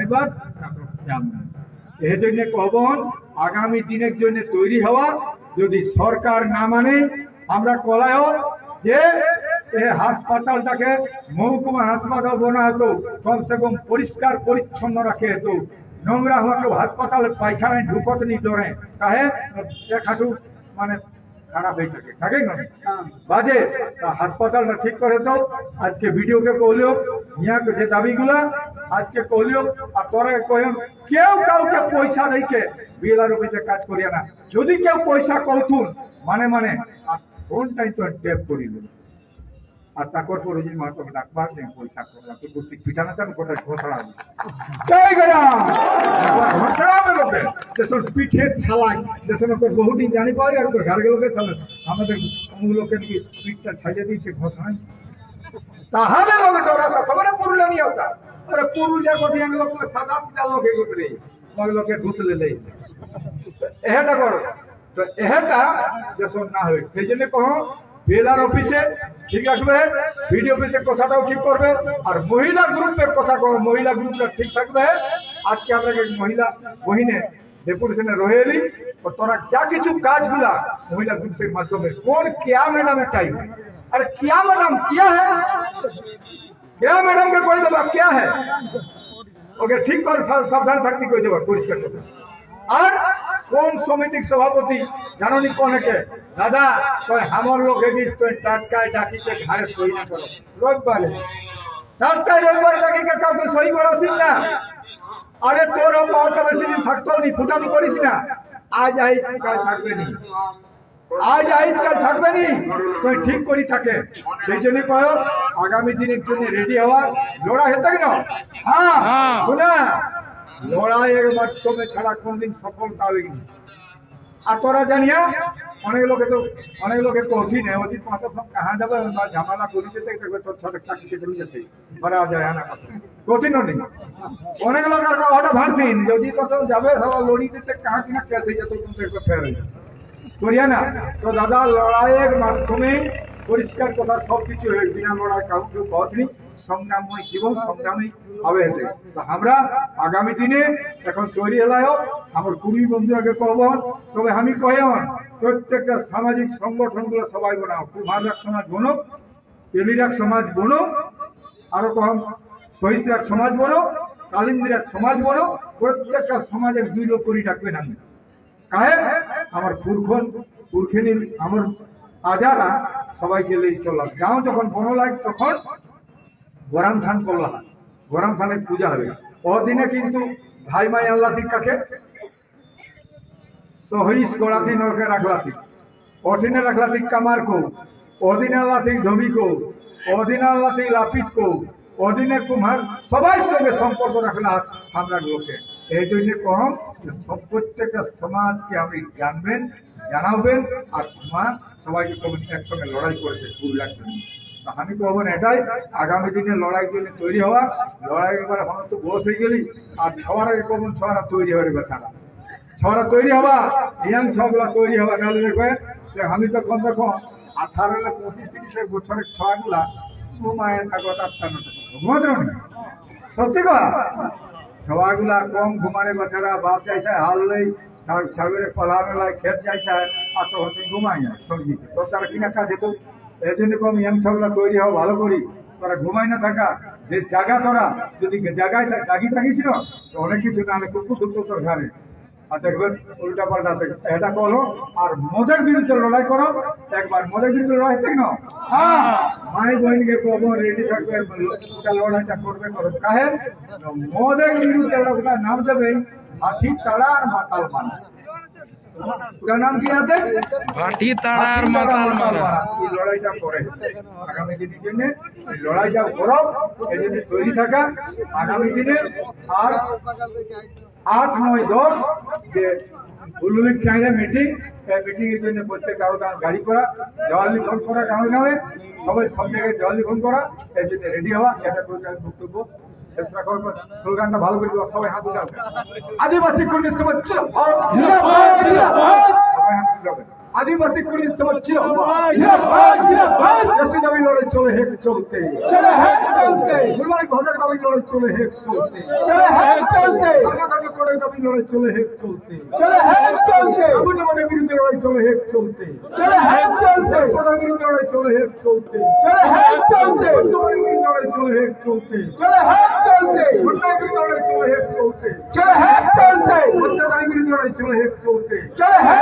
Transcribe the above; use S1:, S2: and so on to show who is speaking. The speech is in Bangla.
S1: পাইবার তারপর যাম এই জন্য কবন আগামী দিনের জন্য তৈরি হওয়া যদি সরকার না মানে আমরা কলায় যে এই হাসপাতালটাকে মহকুমা হাসপাতাল বানা হতো কমসে কম পরিষ্কার পরিচ্ছন্ন রাখে হতো। নোংরা হতো হাসপাতালে পায়খানায় ঢুকত নি কাহে? এক হাঁটু মানে খারাপ হয়ে থাকে। থাকে না? বাজে। হাসপাতালটা ঠিক করে তো আজকে ভিডিওকে কহলিও ইয়া যে দাবিগুলা। আজকে কহলিও আর তোরা কহেন কেউ কাউকে পয়সা দিকে বিএলআর অফিসে কাজ করিয়া না। যদি কেউ পয়সা কৌতুন মানে মানে ফোনটাই তো ট্যাপ করিল। আর তারপর পরে যদি মাত্র ডাকবার নেই, পয়সা করলাম তো বুদ্ধি পিঠানা চান কোথায় ঘোষণা জয় গরাম ঘোষণা লোকে। দেশের পিঠে ছালাই দেশের লোকের বহুদিন জানি পাই আর ওদের ঘর লোকে ছালে আমাদের অমুক লোকের কি পিঠটা ছাইয়ে দিয়েছে ঘোষণায় তাহলে লোকে ডরা কথা মানে পুরুলিয়া নিয়ে হতা আরে পুরুলিয়া কোটি এক লোক সাদা পিঠা লোক এগুলো মগ লোকে ঘুষলে লেই এহেটা করো। তো এহেটা দেশের না হয় সেই জন্য কহ বিএলআর অফিসে ঠিক আসবে, ভিডিও অফিসে কথাটাও ঠিক করবে, আর মহিলা গ্রুপের কথা কো মহিলা গ্রুপটা ঠিক থাকবে। আজকে আপনাকে মহিলা বহিনে ডেপুটেশনে রয়েলি ও তোরা যা কিছু কাজগুলা মহিলা গ্রুপের মাধ্যমে, কোন কিয়া ম্যাডামের টাইম আরে কিয়া ম্যাডাম কিয়া হ্যাঁ কেয়া ম্যাডামকে কয়ে দেবা কেয়া হ্যাঁ ওকে ঠিক করে সাবধান থাকতে কয়ে দেবা পরিষ্কার করে আর কোন সমিতির সভাপতি জানি কনেকে দাদা তুই আমার লোক এগিস তুই টাটকায় ডাকিতে ঘাড়ে সই না করো রোববারে টাটকায় রোববারে ডাকিকে কাউকে সই করাছিস না আরে তোর পাওয়াটা বেশি দিন থাকতো নি ফুটামি করিস না আজ আই থাকবে নি আজ আইস কাল থাকবে নি তুই ঠিক করি থাকে। সেই জন্য কয় আগামী দিনের জন্য রেডি হওয়া লড়াই হতে না হ্যাঁ
S2: হ্যাঁ।
S1: শোনা লড়াইয়ের মাধ্যমে ছাড়া কোনদিন সফলতা হয়নি। আর তোরা জানিয়া অনেক লোকে তো অনেক লোকে তো অধীন অধীন পাতা সব কাহা যাবে বা ঝামেলা করে যেতে দেখবে তোর ছোট চাকরিকে চলে যেতে। ভরা যায় না কঠিন নেই অনেক লোক আর ওটা ভাবছেন যদি কত যাবে সব লড়ি দিতে কাহা কিনা কেসে যেত কিন্তু একবার ফের হয়ে যাবে। করিয়া না। তো দাদা, লড়াইয়ের মাধ্যমে পরিষ্কার কথা সব কিছু হয়ে বিনা লড়াই কাউকে বদনি সংগ্রামময় জীবন সংগ্রামী হবে এতে। আমরা আগামী দিনে এখন তৈরি হলাই হোক। আমার কুড়ি বন্ধুরাকে কহব তবে আমি কহেন প্রত্যেকটা সামাজিক সংগঠনগুলো সবাই বানাও। কুমাররাক সমাজ বনো তেলিরাক সমাজ বনো আরও কম সহিষ্ণুরাক সমাজ বনো কালিন্দিরাক সমাজ বলো প্রত্যেকটা সমাজের দুই লোক করি ডাকবেন আমি। কাহে? আমার পুরখন পুরখিনীর আমার আজারা সবাই গেলে চললাম গাঁও যখন বনো লাগ তখন গরম থান করলাম গরম থানের পূজা হবে। ওদিনে কিন্তু ভাই মাই আল্লাহ কাকে সহিস গড়াতি নরকে রাখলাতি। অঠিনে রাখলাতি কামার কো অদিনে আল্লাতি ধবি কো অদিনে আল্লাতি লাপিত কো অদিনে কুমার সবাই সঙ্গে সম্পর্ক রাখলা আমরা লোকে এই জন্য কম প্রত্যেকটা সমাজকে আপনি জানবেন, জানাবেন, আর সমাজ সবাইকে কমেন একসঙ্গে লড়াই করেছে জন্য তা আমি তো হবেন এটাই। আগামী দিনে লড়াই জন্য তৈরি হওয়া, লড়াই এবার আমার তো বস হয়ে গেলি, আর সবার আগে কমন সবার তৈরি হবে বেচারা ছড়া তৈরি হবা ইয়াং ছগুলা তৈরি হবা নাহলে দেখবেন যে আমি তো কম দেখো আঠারো না পঁচিশ তিরিশের বছরের ছগুলা ঘুমায় থাকো তার ঘুমাতে সত্যি কথা? ছবাগুলা কম ঘুমারে বাচ্চারা বাস যাইছে, হাল নেই ছাগলের পলা মেলায় খেত যাইছে আর তো হচ্ছে ঘুমাই না সবজি তো তারা কিনা কাজ যেত এই জন্য কম এম সবগুলা তৈরি হওয়া ভালো করি। তারা ঘুমাই না থাকা। যে জায়গা তোরা, যদি জায়গায় জাগি থাকিস না অনেক কিছু না হলে কুকুর ঢুকতো তোর ঘরে আর দেখবেন উল্টা পাল্টা এটা করো আর মদের বিরুদ্ধে লড়াই করো। একবার মদের বিরুদ্ধে লড়াই ঠিক না? হ্যাঁ। ভাই বোনকে কব রেডি থাকবে ওটা লড়াইটা করবে করো কাহে মদের বিরুদ্ধে ওটা নাম দেবে হাতি তাড়া আর মাতাল মানা নাম কি আছে?
S2: তাড়ার মাতাল
S1: এই লড়াইটা করে। আগামী দিনের জন্য এই লড়াইটা করো এই জন্য তৈরি থাকা। আগামী দিনে আর আট নয় দশ যে হুলুলির চাইলে মিটিং এই মিটিং এর জন্য প্রত্যেক কারও গান গাড়ি করা জল লিখন করা গাঁয়ে গাঁয়ে সবাই সব জায়গায় জল লিখন করা, এর জন্য রেডি হওয়া, এটা করে বক্তব্য চেষ্টা করব স্লোগানটা ভালো করে দেওয়া, সবাই হাত উঠাবে আদিবাসী কর্মী সমাজ। সবাই হাত উঠাবে আদিবাসী কর্মী সমাজ। লড়াই চলে হেক চলতে
S2: চলে হেক চলতে।
S1: মুসলমান ভাষার দাবি লড়াই চলে হেক চলতে
S2: চলে হেক
S1: টাকা করে দাবি লড়াই চলে হেক চলতে
S3: চলে হ্যাঁ চলছে
S1: আগুনের বিরুদ্ধে লড়াই চলে হেক চলতে
S3: চলে হ্যাঁ চলছে
S1: কোটার বিরুদ্ধে লড়াই চলে হেক চলতে
S3: চলে হ্যাঁ চলছে
S1: বর্তমানের বিরুদ্ধে লড়াই চলে হেক চলতে
S3: চলে হ্যাঁ চলছে
S1: ঘটনার বিরুদ্ধে লড়াই চলে হেক চলতে
S3: চলে হ্যাঁ চলছে
S1: অত্যাচারের বিরুদ্ধে লড়াই চলে হেক চলতে
S3: চলে হ্যাঁ